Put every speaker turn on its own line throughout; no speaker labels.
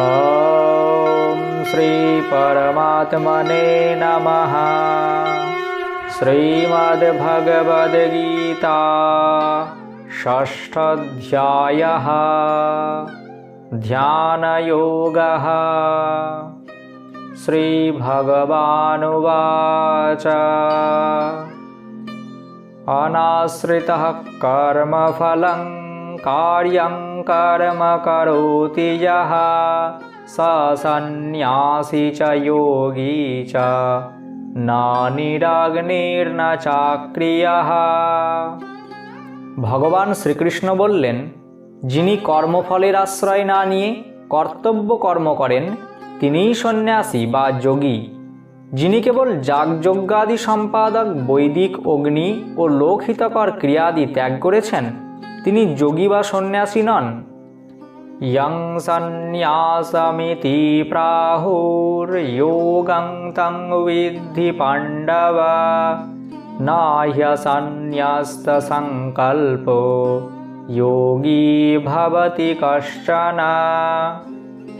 ॐ श्रीपरमात्मने नमः। श्रीमद्भगवद्गीता षष्ठाध्यायः। ध्यानयोगः। श्रीभगवानुवाच। अनाश्रितः कर्मफलं कार्यं কর্ম করোতি যাহা স সন্ন্যাসী চ যোগী চ না নিরাগ্নির্ন চাক্রিয়াহ ভগবান শ্রীকৃষ্ণ বললেন যিনি কর্মফলের আশ্রয় না নিয়ে কর্তব্য কর্ম করেন, তিনিই সন্ন্যাসী বা যোগী। যিনি কেবল যাগযজ্ঞাদি সম্পাদক, বৈদিক অগ্নি ও লোকহিতকর ক্রিয়াদি ত্যাগ করেছেন তিনি যোগী বা সন্ন্যাসী নন। ইয়ং সন্ন্যাসমিতি প্রাহুর্যোগং তং বিদ্ধি পাণ্ডব। নাহ্য সন্ন্যস্ত সংকল্প, যোগী ভবতি কশ্চন।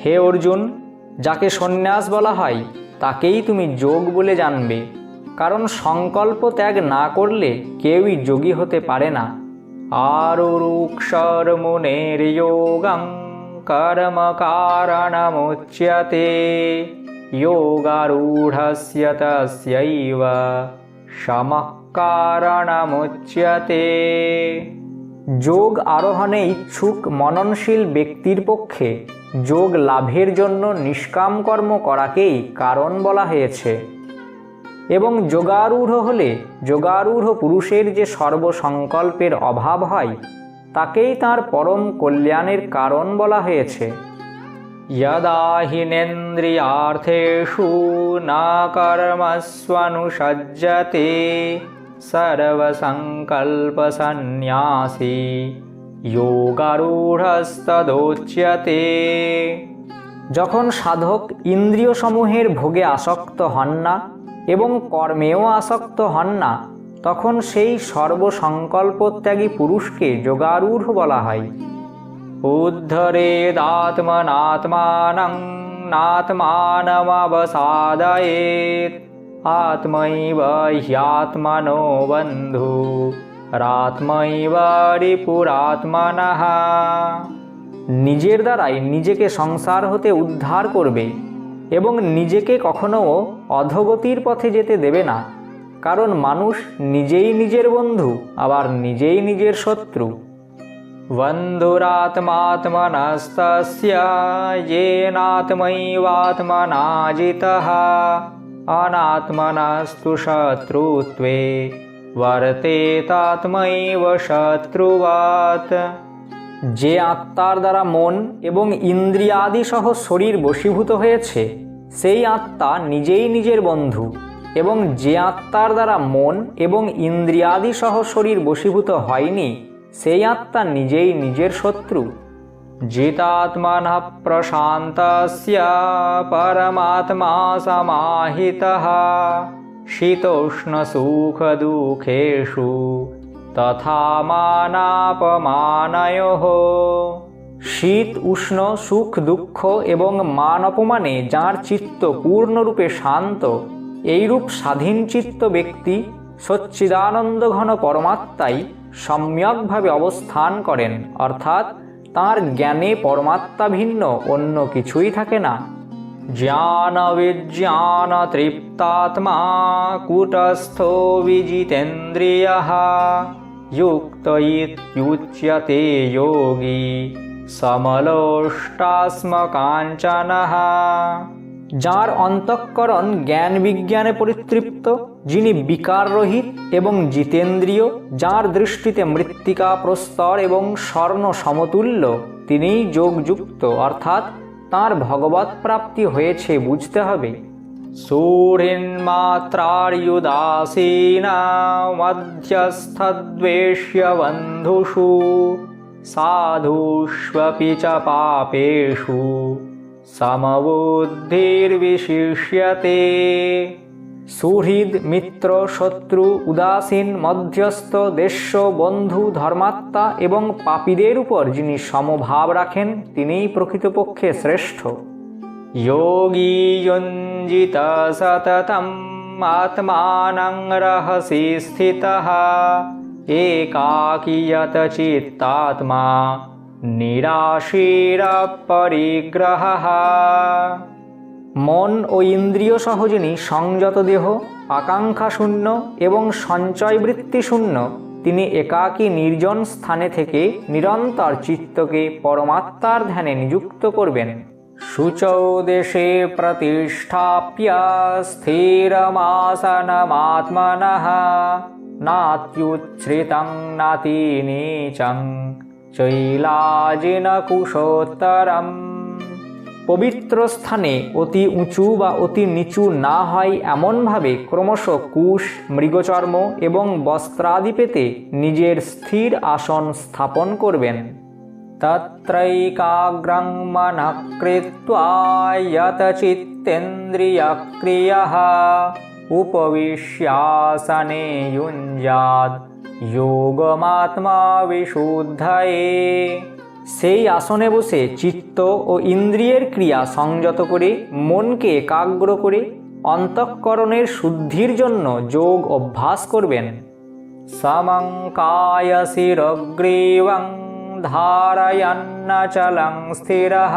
হে অর্জুন, যাকে সন্ন্যাস বলা হয়, তাকেই তুমি যোগ বলে জানবে। কারণ সংকল্প ত্যাগ না করলে কেউই যোগী হতে পারে না। কর্ম কারণমুচ্যতে যোগারূঢ়স্য তস্যৈব সমঃ কারণমুচ্যতে যোগ আরোহণে ইচ্ছুক মননশীল ব্যক্তির পক্ষে যোগ লাভের জন্য নিষ্কাম কর্ম করাকেই কারণ বলা হয়েছে। এবং যোগারূঢ় হলে যোগারূঢ় পুরুষের যে সর্বসংকল্পের অভাব হয় তাকেই তার পরম কল্যাণের কারণ বলা হয়েছে। হিনেন্দ্রিয়ার্থেষু না কর্মস্বনুসজ্জতে সর্বসংকল্পসন্ন্যাসী যোগারূঢ়স্তদোচ্যতে। যখন সাধক ইন্দ্রিয় সমূহের ভোগে আসক্ত হন না এবং কর্মেও আসক্ত হন না তখন সেই সর্বসংকল্পত্যাগী পুরুষকে যোগারূঢ় বলা হয়। উদ্ধরেদাত্মনাত্মানং নাত্মানমবসাদয়েত, আত্মৈব হ্যাত্মনো বন্ধু, রাত্মৈব রিপুরাত্মনঃ। নিজের দ্বারাই নিজেকে সংসার হতে উদ্ধার করবে এবং নিজেকে কখনো অধগতির পথে যেতে দেবে না কারণ মানুষ নিজেই নিজের বন্ধু আবার নিজেই নিজের শত্রু বন্ধুরাত্মাত্মনস্তস্য येनात्मैवात्मना जितः अनात्मनस्तु शत्रुत्वे বর্তেতাত্মৈব শত্রুবাত যে আত্মার দ্বারা মন এবং ইন্দ্রিয়াদি সহ শরীর বশীভূত হয়েছে, সেই আত্মা নিজেই নিজের বন্ধু এবং যে আত্মার দ্বারা মন এবং ইন্দ্রিয়াদি সহ শরীর বশীভূত হয়নি, সেই আত্মা নিজেই নিজের শত্রু। জিতাত্মন প্রশান্তস্য পরমাত্মা সমাহিতः শীতোষ্ণ সুখ দুঃখেষু তথা শীত, উষ্ণ, সুখ, দুঃখ এবং মান অপমানে যাঁর চিত্ত পূর্ণরূপে শান্ত, এইরূপ স্বাধীন চিত্ত ব্যক্তি সচ্চিদানন্দ ঘন পরমাত্মাই সম্যকভাবে অবস্থান করেন, অর্থাৎ তাঁর জ্ঞানে পরমাত্মা ভিন্ন, অন্য কিছুই থাকে না। জ্ঞান বিজ্ঞান তৃপ্তাত্মা কূটস্থো বিজিতেন্দ্রিয় যুক্ত ইত্যুচ্যতে যোগী সমলোষ্টাস্ম কাঞ্চন যার অন্তঃকরণ জ্ঞান বিজ্ঞানে পরিতৃপ্ত, যিনি বিকার রহিত এবং জিতেন্দ্রীয়, যার দৃষ্টিতে মৃত্তিকা প্রস্তর এবং স্বর্ণ সমতুল্য, তিনিই যোগযুক্ত, অর্থাৎ তাঁর ভগবত প্রাপ্তি হয়েছে, বুঝতে হবে। মধ্যস্থদ্বেষ্য বন্ধুষু সাধুষ্বপি চ পাপেষু সমবুদ্ধির্বিশিষ্যতে সুহৃদ মিত্র শত্রু উদাসীন মধ্যস্থ দেশ্য বন্ধু ধর্মাত্মা এবং পাপীদের উপর যিনি সমভাব রাখেন, তিনিই প্রকৃতপক্ষে শ্রেষ্ঠ। যঞ্জিত সততম আত্মানং রহসি স্থিত একাকিয়ত চিত্তাত্মা মন ও ইন্দ্রিয় সহ যিনি সংযত দেহ, আকাঙ্ক্ষা শূন্য এবং সঞ্চয় বৃত্তি শূন্য, তিনি একাকী নির্জন স্থানে থেকে নিরন্তর চিত্তকে পরমাত্মার ধ্যানে নিযুক্ত করবেন। शुचौ दिशि प्रतिष्ठाप्य स्थिरमासनमात्मनः नात्युच्छ्रितं नातिनीचं চৈলাজিনকুশোত্তরম পবিত্র স্থানে অতি উঁচু বা অতি নিচু না হয় এমনভাবে ক্রমশ কুশ, মৃগচর্ম এবং বস্ত্রাদি পেতে নিজের স্থির আসন স্থাপন করবেন। তত্রৈকাগ্রং মনঃ কৃত্বা যত চিত্তেন্দ্রিয়ক্রিয়ः উপবিশ্যাসনে युञ्जाद् যোগমাত্মা বিশুদ্ধয়ে সেই আসনে বসে চিত্ত ও ইন্দ্রিয়ের ক্রিয়া সংযত করে মনকে একাগ্র করে অন্তঃকরণের শুদ্ধির জন্য যোগ অভ্যাস করবেন সমং কায়শিরগ্রীবং धारयन्नचलं स्थिरः।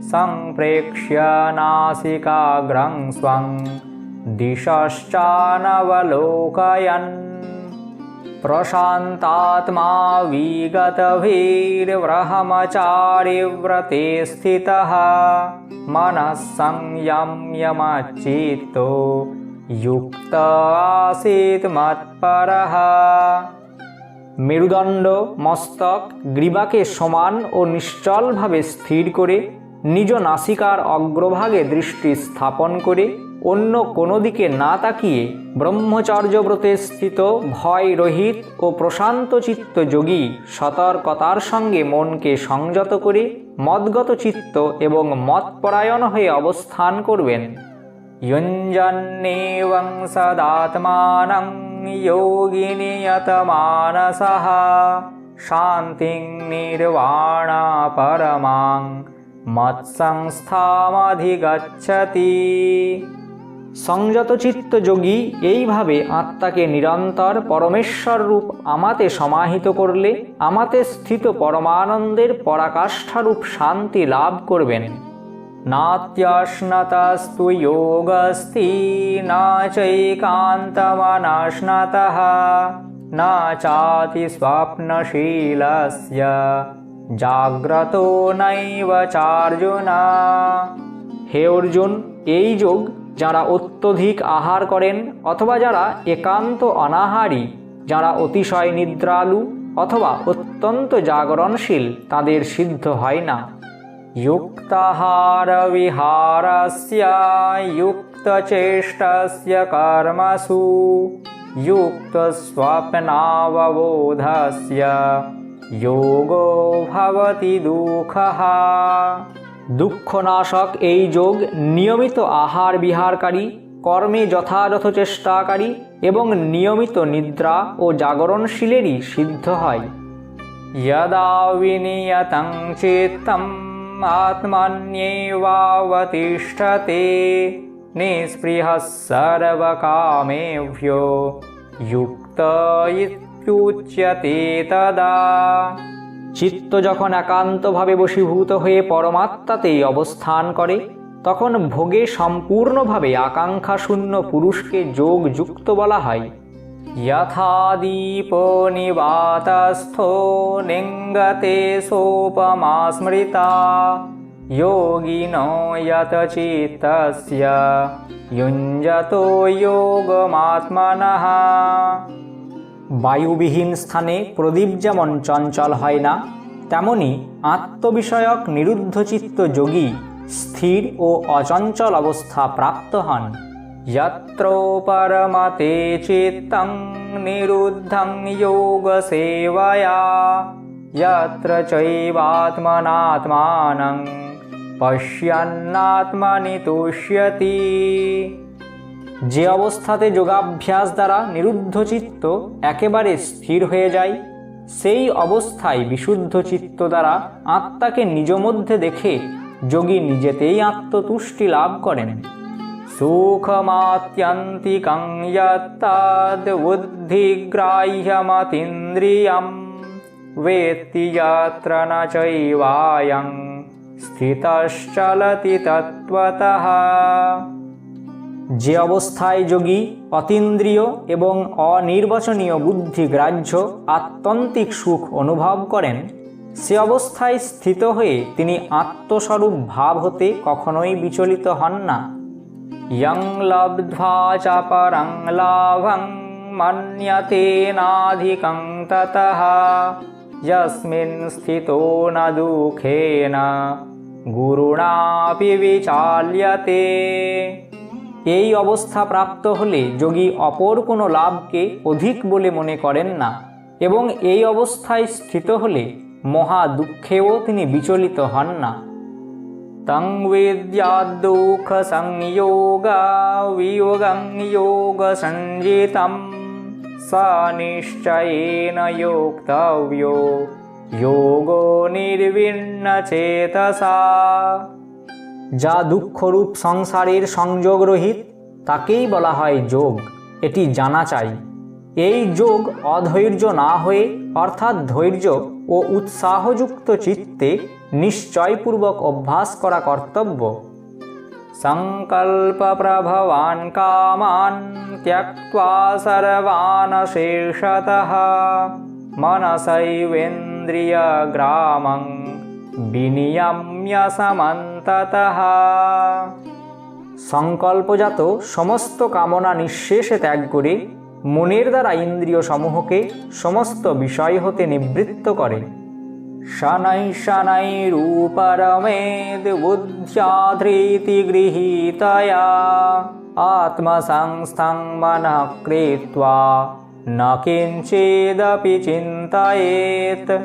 सम्प्रेक्ष्य नासिकाग्रं स्वं दिशश्चानवलोकयन्। प्रशान्तात्मा विगतभिर्व्रहमचारिव्रते स्थितः। मनः मनःसंयं युक्त आसीत् मत्परः। মেরুদণ্ড, মস্তক, গ্রীবাকে সমান ও নিশ্চলভাবে স্থির করে, নিজ নাসিকার অগ্রভাগে দৃষ্টি স্থাপন করে, অন্য কোনো দিকে না তাকিয়ে ব্রহ্মচর্যব্রতে স্থিত ভয় রহিত ও প্রশান্ত চিত্ত যোগী সতর্কতার সঙ্গে মনকে সংযত করে মদগত চিত্ত এবং মতপরায়ণ হয়ে অবস্থান করবেন। युञ्जन्नेवं सदात्मानं योगिनियतमानसः শান্তিং নির্বাণা পরমাং মৎসংস্থামাধিগচ্ছতি সংযত চিত্ত যোগী এইভাবে আত্মাকে নিরন্তর পরমেশ্বর রূপ আমাতে সমাহিত করলে আমাতে স্থিত পরমানন্দের পরাকাষ্ঠারূপ শান্তি লাভ করবেন নাত্যশ্নতস্তু যোগস্তি না চৈকান্তমনাশ্নতः না চাতি স্বপ্নশীলস্য জাগ্রত নৈব চার্জুনা হে অর্জুন এই যোগ যারা অত্যধিক আহার করেন অথবা যারা একান্ত অনাহারী, যারা অতিশয় নিদ্রালু অথবা অত্যন্ত জাগরণশীল, তাদের সিদ্ধ হয় না। युक्ताहारविहारस्य युक्तचेष्टस्य कर्मसु युक्तस्वप्नावबोधस्य যোগো ভবতি দুঃখः দুঃখনাশক এই যোগ নিয়মিত আহার বিহারকারী কর্মে যথাযথ চেষ্টাকারী এবং নিয়মিত নিদ্রা ও জাগরণশীলেরই সিদ্ধ হয় यदा विनियतं चित्तम् आत्मन्येवावतिष्ठते निःस्पृहः सर्वकामेभ्यो युक्त ইত্যুচ্যতে তদা চিত্ত যখন একান্তভাবে বশীভূত হয়ে পরমাত্মাতেই অবস্থান করে তখন ভোগে সম্পূর্ণভাবে আকাঙ্ক্ষা শূন্য পুরুষকে যোগ যুক্ত বলা হয় यथा दीपो निवातस्थो निङ्गते सोपमा स्मृता योगिनो यतचित्तस्य युञ्जतो योगमात्मनः বায়ুবিহীন স্থানে প্রদীপ যেমন চঞ্চল হয় না তেমনি আত্মবিষয়ক নিরুদ্ধচিত্ত যোগী স্থির ও অচঞ্চল অবস্থা প্রাপ্ত হন यत्र परमते चित्तं निरुद्धं योगसेवया यत्र चैवात्मनात्मानं পশ্যন্নাত্মানি তুষ্যতি যে অবস্থাতে যোগাভ্যাস দ্বারা নিরুদ্ধ চিত্ত একেবারে স্থির হয়ে যায় সেই অবস্থায় বিশুদ্ধ চিত্ত দ্বারা আত্মাকে নিজ মধ্যে দেখে যোগী নিজেতেই আত্মতুষ্টি লাভ করেন সুখমাত্যন্তিকং যত্তাদ বুদ্ধিগ্রাহ্যমতীন্দ্রিয়ম वेत्ति यत्र न चैवायं স্থিতশ্চলতি তত্ত্বতঃ যে অবস্থায় যোগী অতীন্দ্রিয় এবং অনির্বচনীয় বুদ্ধি গ্রাহ্য আত্যন্তিক সুখ অনুভব করেন সে অবস্থায় স্থিত হয়ে তিনি আত্মস্বরূপ ভাব হতে কখনোই বিচলিত হন না ইয়ং লব্ধ্বা চ পরং লাভং মন্যতে নাধিকং ততঃ যস্মিন স্থিতো ন দুঃখেন গুরুণাপি বিচাল্যতে এই অবস্থা প্রাপ্ত হলে যোগী অপর কোনো লাভকে অধিক বলে মনে করেন না এবং এই অবস্থায় স্থিত হলে মহা দুঃখেও তিনি বিচলিত হন না। तं विद्याद्दुःख संयोगा वियोगं योगसञ्जितं स निश्चयेन योक्तव्यो योगो निर्विण्णचेतसा যা দুঃখরূপ সংসারের সংযোগ রহিত তাকেই বলা হয় যোগ এটি জানা চাই এই যোগ অধৈর্য না হয়ে অর্থাৎ ধৈর্য ও উৎসাহযুক্ত চিত্তে নিশ্চয়পূর্বক অভ্যাস করা কর্তব্য। সংকল্প প্রভবান কামান ত্যক্ত্বা সর্বান শেষতঃ মনসৈবেন্দ্রিয় গ্রামং বিনিয়ম্য সমন্ততঃ। সংকল্পজাত সমস্ত কামনা নিঃশেষে ত্যাগ করে মনের দ্বারা ইন্দ্রিয় সমূহকে সমস্ত বিষয় হতে নিবৃত্ত করে। শनै রূপরমেদ বুদ্ধ্যাধৃতি গৃহীতয়া। আত্মসংস্থং মনঃ কৃত্বা ন কিঞ্চেদপি চিন্তয়েত।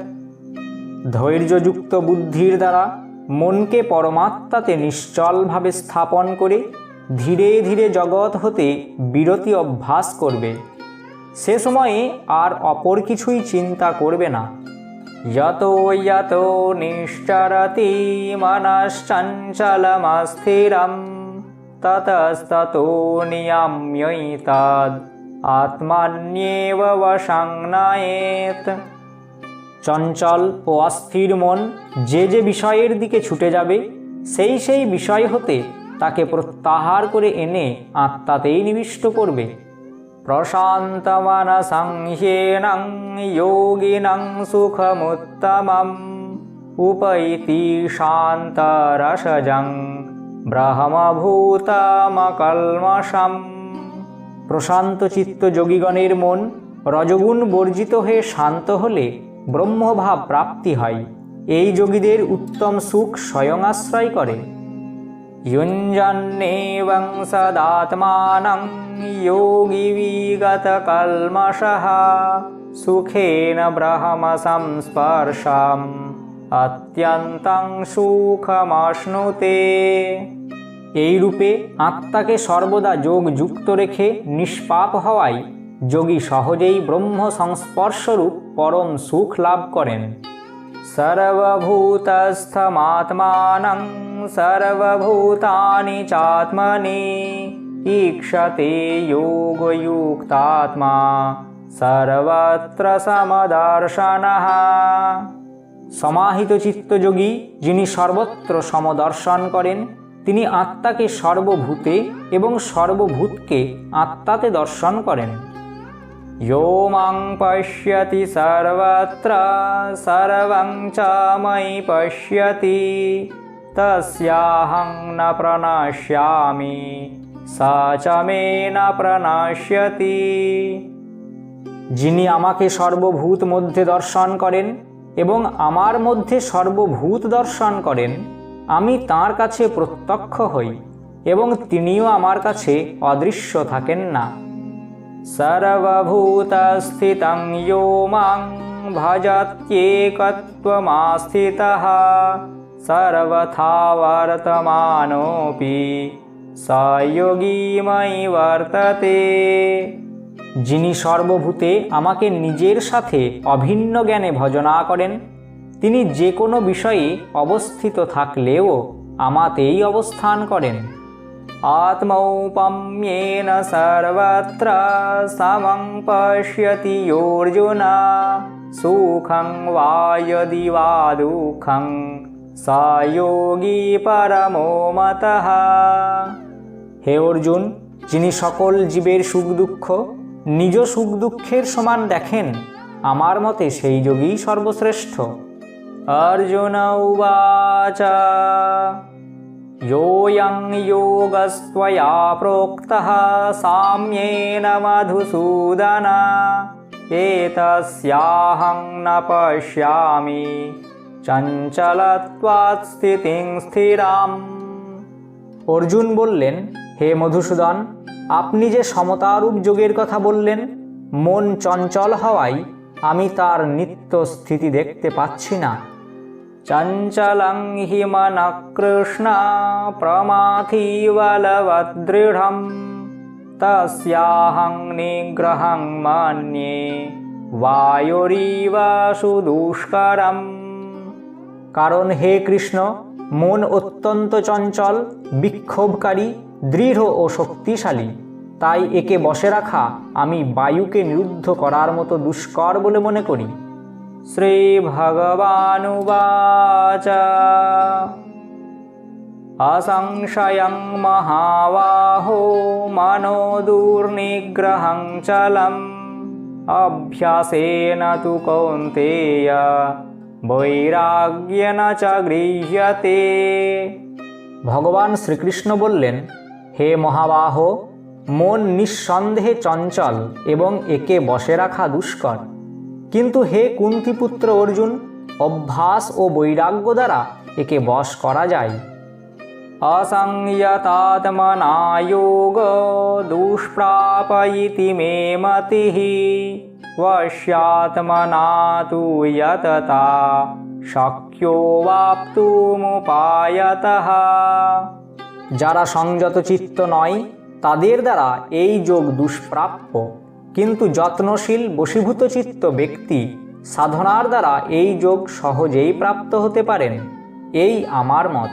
ধৈর্যযুক্ত বুদ্ধির দ্বারা মনকে পরমাত্মাতে নিশ্চলভাবে স্থাপন করে ধীরে ধীরে জগৎ হতে বিরতি অভ্যাস করবে। সে সময়ে আর অপর কিছুই চিন্তা করবে না। যতো যতো নিশ্চরতি মনশ্চঞ্চলমস্থিরম, ততস্ততো নিয়াম্যৈতাদ আত্মান্যেব বশং নয়েত। চঞ্চল ও অস্থির মন যে যে বিষয়ের দিকে ছুটে যাবে, সেই সেই বিষয় হতে তাকে প্রত্যাহার করে এনে আত্মাতেই নিবিষ্ট করবে। প্রশান্ত মনসংহ্যেনং যোগিনং সুখমুত্তমম উপৈতি শান্তরসজং ব্রহ্মভূতমকল্মষম প্রশান্ত চিত্ত যোগীগণের মন রজগুণ বর্জিত হয়ে শান্ত হলে ব্রহ্মভাব প্রাপ্তি হয়। এই যোগীদের উত্তম সুখ স্বয়ং আশ্রয় করে। युञ्जन्नेवं सदात्मानं योगी विगतकल्मषः सुखेन ब्रह्मसंस्पर्शम् অত্যন্তং সুখমাশ্নুতে এই রূপে আত্মাকে সর্বদা যোগ যুক্ত রেখে নিষ্পাপ হওয়ায় যোগী সহজেই ব্রহ্ম সংস্পর্শরূপ পরম সুখ লাভ করেন सर्वभूतस्थमात्मानं सर्वभूतानि चात्मनि ईक्षते योगयुक्तात्मा সর্বত্র সমদর্শনঃ সমাহিত চিত্তযোগী যিনি সর্বত্র সমদর্শন করেন তিনি আত্মাকে সর্বভূতে এবং সর্বভূতকে আত্মাতে দর্শন করেন यो मां पश्यति सर्वत्र सर्वं च मयि पश्यति तस्याहं न प्रणश्यामि सा च मे न প্রণশ্যতি যিনি আমাকে সর্বভূত মধ্যে দর্শন করেন এবং আমার মধ্যে সর্বভূত দর্শন করেন আমি তার কাছে প্রত্যক্ষ হই এবং তিনিও আমার কাছে অদৃশ্য থাকেন না सर्वभूतस्थितं यो मां भजत्येकत्वमास्थितः सर्वथा वर्तमानोऽपि সয়োগীময়ী বর্ততে যিনি সর্বভূতে আমাকে নিজের সাথে অভিন্ন জ্ঞানে ভজনা করেন তিনি যে কোনো বিষয়ে অবস্থিত থাকলেও আমাতেই অবস্থান করেন আত্মৌপম্যেন সর্বত্র সমং পশ্যতি অর্জুনা সুখং বা যদি বা দুঃখং সয়োগী পরমো মতঃ হে অর্জুন যিনি সকল জীবের সুখ দুঃখ নিজ সুখ দুঃখের সমান দেখেন আমার মতে সেই যোগী সর্বশ্রেষ্ঠ অর্জুন উবাচ योऽयं योगस्त्वया प्रोक्तः साम्येन मधुसूदन एतस्याहं न पश्यामि চঞ্চলত্বাৎ স্থিরাম। অর্জুন বললেন, হে মধুসূদন, আপনি যে সমতারূপ যোগের কথা বললেন, মন চঞ্চল হওয়ায় আমি তার নিত্য স্থিতি দেখতে পাচ্ছি না। চঞ্চলং হি মন কৃষ্ণ প্রমাথি বলবদৃঢ়ম তস্যাহং নিগ্রহং মন্যে। বায়ুরিব সুদুষ্করম কারণ হে কৃষ্ণ মন অত্যন্ত চঞ্চল বিক্ষোভকারী দৃঢ় ও শক্তিশালী তাই একে বসে রাখা আমি বায়ুকে নিরুদ্ধ করার মতো দুষ্কর বলে মনে করি শ্রীভগবানুবাচ असंशयं महाबाहो मनो दुर्निग्रहं चलम् अभ्यासेन तु कौन्तेय বৈরাগ্যেনা চ গৃহ্যতে ভগবান শ্রীকৃষ্ণ বললেন, হে মহাবাহ, মন নিঃসন্দেহে চঞ্চল এবং একে বসে রাখা দুষ্কর। কিন্তু হে কুন্তিপুত্র অর্জুন, অভ্যাস ও বৈরাগ্য দ্বারা একে বস করা যায়। অসংয়তাত্মনায়োগ দুষ্প্রাপ ইতি মে মতিহী वश्यात्मना तु यतता शक्यो वाप्तुमुपायतः যারা সংযত চিত্ত নয় তাদের দ্বারা এই যোগ দুষ্প্রাপ্য কিন্তু যত্নশীল বশীভূত চিত্ত ব্যক্তি সাধনার দ্বারা এই যোগ সহজেই প্রাপ্ত হতে পারেন এই আমার মত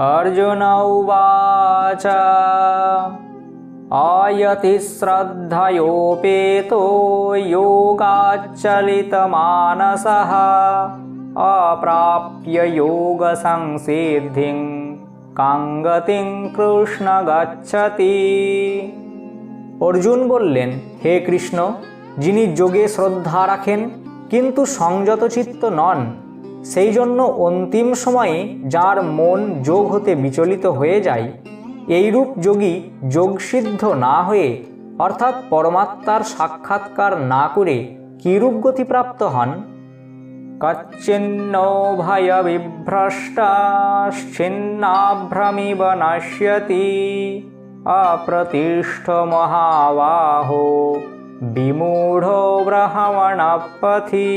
अर्जुन उवाच आयति श्रद्धयोपेतो योगाच्चलितमानसः अप्राप्य योगसंसिद्धिं কাঙ্গতিং কৃষ্ণ গচ্ছতি অর্জুন বললেন হে কৃষ্ণ যিনি যোগে শ্রদ্ধা রাখেন কিন্তু সংযত চিত্ত নন সেই জন্য অন্তিম সময়ে যার মন যোগ হতে বিচলিত হয়ে যায় এইরূপ যোগী যোগসিদ্ধ না হয়ে, অর্থাৎ পরমাত্মার সাক্ষাৎকার না করে কিরূপ গতিপ্রাপ্ত হন? কচ্ছিন্ন ভয় বিভ্রষ্টাশ্চিন্নাভ্রমিব নশ্যতি অপ্রতিষ্ঠ মহাবাহো বিমূঢ় ব্রহ্মণপথি।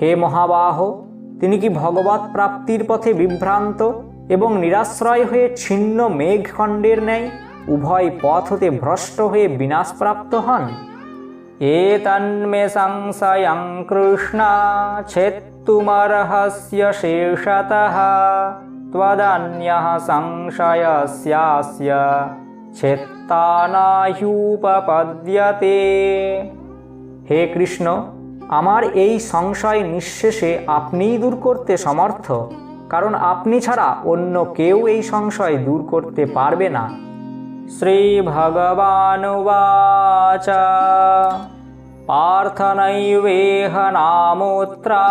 হে মহাবাহ, তিনি কি ভগবত প্রাপ্তির পথে বিভ্রান্ত? এবং নিরাশ্রয় হয়ে ছিন্ন মেঘখণ্ডের ন্যায় উভয় পথ হতে ভ্রষ্ট হয়ে বিনাশপ্রাপ্ত হন এতন্মে সংশয়ং কৃষ্ণ ছেত্তুমর্হস্য শেষতঃ त्वदन्यः संशयस्यास्य ছেত্তানাহ্যুপপদ্যতে হে কৃষ্ণ আমার এই সংশয় নিঃশেষে আপনিই দূর করতে সমর্থ কারণ আপনি ছাড়া অন্য কেউ এই সংশয় দূর করতে পারবে না। শ্রী শ্রীভগবানুবাচ পার্থনৈবেহ নামোত্রা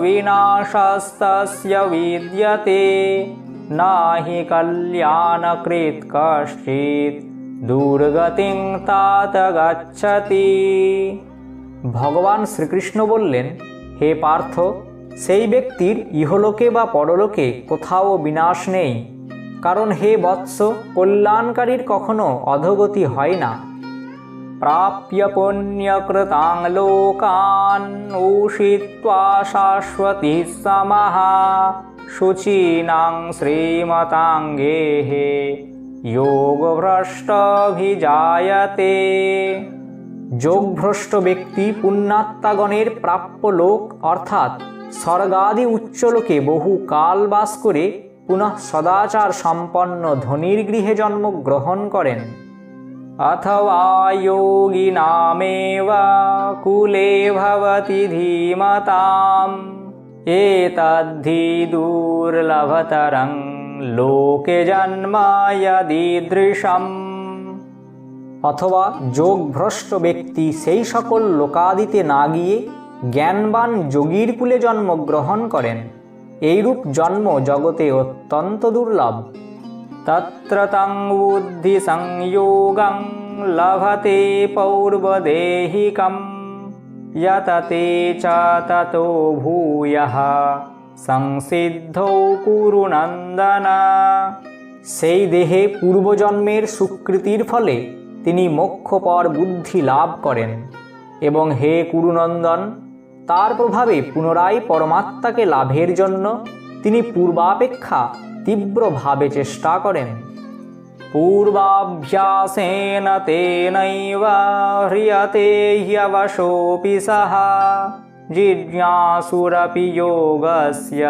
বিনাশস্তস্য বিদ্যতে। নাহি কল্যাণকৃত কশ্চিৎ দুর্গতিং তাত গচ্ছতি। ভগবান শ্রীকৃষ্ণ বললেন, হে পার্থ সেই ব্যক্তির ইহলোকে বা পরলোকে কোথাও বিনাশ নেই। কারণ হে বৎস, কল্যাণকারীর কখনো অধগতি হয় না। প্রাপ্য পুণ্যকৃতাং লোকান উষিত্বা শাশ্বতী সমহা শুচীনাং শ্রীমতাঙ্গে যোগভ্রষ্টভিজায়তে। যোগভ্রষ্ট ব্যক্তি পুণ্যাত্মাগণের প্রাপ্য লোক, অর্থাৎ স্বর্গাদি উচ্চলোকে বহু কাল বাস করে পুনঃ সদাচার সম্পন্ন ধনির গৃহে জন্মগ্রহণ করেন। অথবা যোগিনামেব কুলে ভবতি ধীমতাম। এতদ্ধি দুর্লভতরং লোকে জন্মায়দীদৃশম অথবা যোগভ্রষ্ট ব্যক্তি সেই সকল লোকাদিতে না গিয়ে জ্ঞানবান যোগীর কুলে জন্মগ্রহণ করেন। এইরূপ জন্ম জগতে অত্যন্ত দুর্লভ। তত্র তাং বুদ্ধি সংযোগং লভতে পৌর্বদেহিকম, যততে চ ততো ভূয়ः। সংসিদ্ধ কুরুনন্দনা সেই দেহে পূর্বজন্মের সুকৃতির ফলে তিনি মোক্ষপর বুদ্ধি লাভ করেন। এবং হে কুরুনন্দন তার প্রভাবে পুনরায় পরমাত্মাকে লাভের জন্য তিনি পূর্বাপেক্ষা তীব্রভাবে চেষ্টা করেন। পূর্বাভ্যাসেন তেনৈব হ্রিয়তে হ্যবশোऽপি সহ জিজ্ঞাসুরপি যোগস্য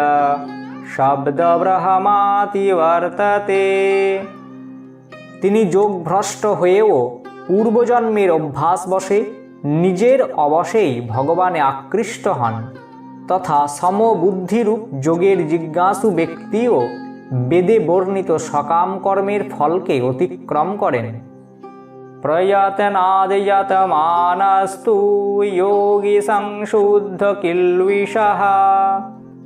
শব্দব্রহমাতি বর্ততে। তিনি যোগভ্রষ্ট হয়েও পূর্বজন্মের অভ্যাস বসে নিজের অবশেই ভগবানে আকৃষ্ট হন, তথা সমবুদ্ধিরূপ যোগের জিজ্ঞাসু ব্যক্তিও বেদে বর্ণিত সকাম কর্মের ফলকে অতিক্রম করেন। প্রয়তনাদিয়তমানস্তু যোগী সংশুদ্ধ কিল্বিষः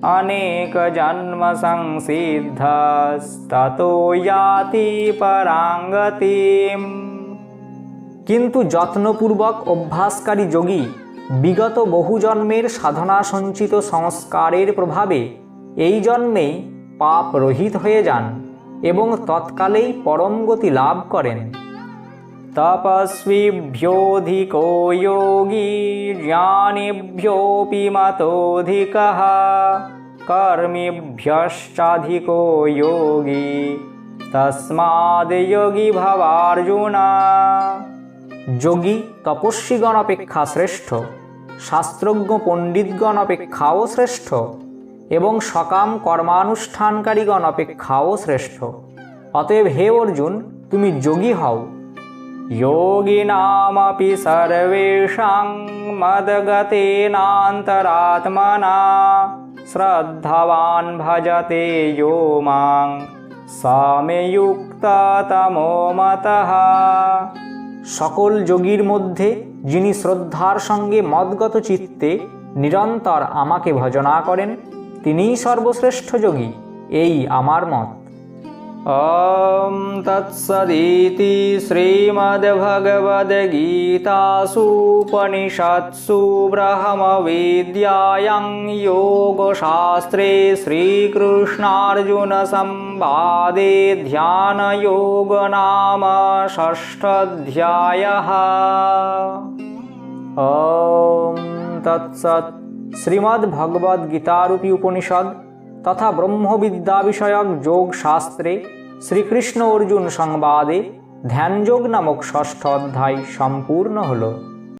অনেক জন্ম সংসিদ্ধস্ততো याति পরাঙ্গতিম। কিন্তু যত্নপূর্বক অভ্যাসকারী যোগী বিগত বহু জন্মের সাধনা সঞ্চিত সংস্কারের প্রভাবে এই জন্মেই পাপ রহিত হয়ে যান এবং তৎকালেই পরম গতি লাভ করেন। তপস্বিভ্যোধিকো যোগী জ্ঞানীভ্যোপি মতোধিকः কর্মীভ্যশ্চাধিকো যোগী। তস্মাদ যোগী ভবার্জুনা। যোগী তপস্বীগণ অপেক্ষা শ্রেষ্ঠ, শাস্ত্রজ্ঞ পণ্ডিতগণ অপেক্ষাও শ্রেষ্ঠ, এবং সকাম কর্মানুষ্ঠানকারীগণ অপেক্ষাও শ্রেষ্ঠ। অতএব হে অর্জুন, তুমি যোগী হও। যোগিনামপি সর্বেষাং মদগতেনান্তরাত্মনা, শ্রদ্ধাবান ভজতে যো মাং সামেযুক্ততমো মতঃ। সকল যোগীর মধ্যে যিনি শ্রদ্ধার সঙ্গে মদগত চিত্তে নিরন্তর আমাকে ভজনা করেন, তিনিই সর্বশ্রেষ্ঠ যোগী। এই আমার মত। ॐ तत्सदिति श्रीमद्भगवद्गीतासूपनिषत्सु ब्रह्मवेद्यायं योगशास्त्रे श्रीकृष्णार्जुनसंवादे ध्यानयोग नाम ध्यानयोगनामषष्ठध्यायः ॐ तत्सत् श्रीमद्भगवद्गीतारूपी उपनिषद् তথা ব্রহ্মবিদ্যা বিষয়ক যোগ শাস্ত্রে শ্রীকৃষ্ণ অর্জুন সংবাদে ধ্যানযোগ নামক ষষ্ঠ অধ্যায় সম্পূর্ণ হলো।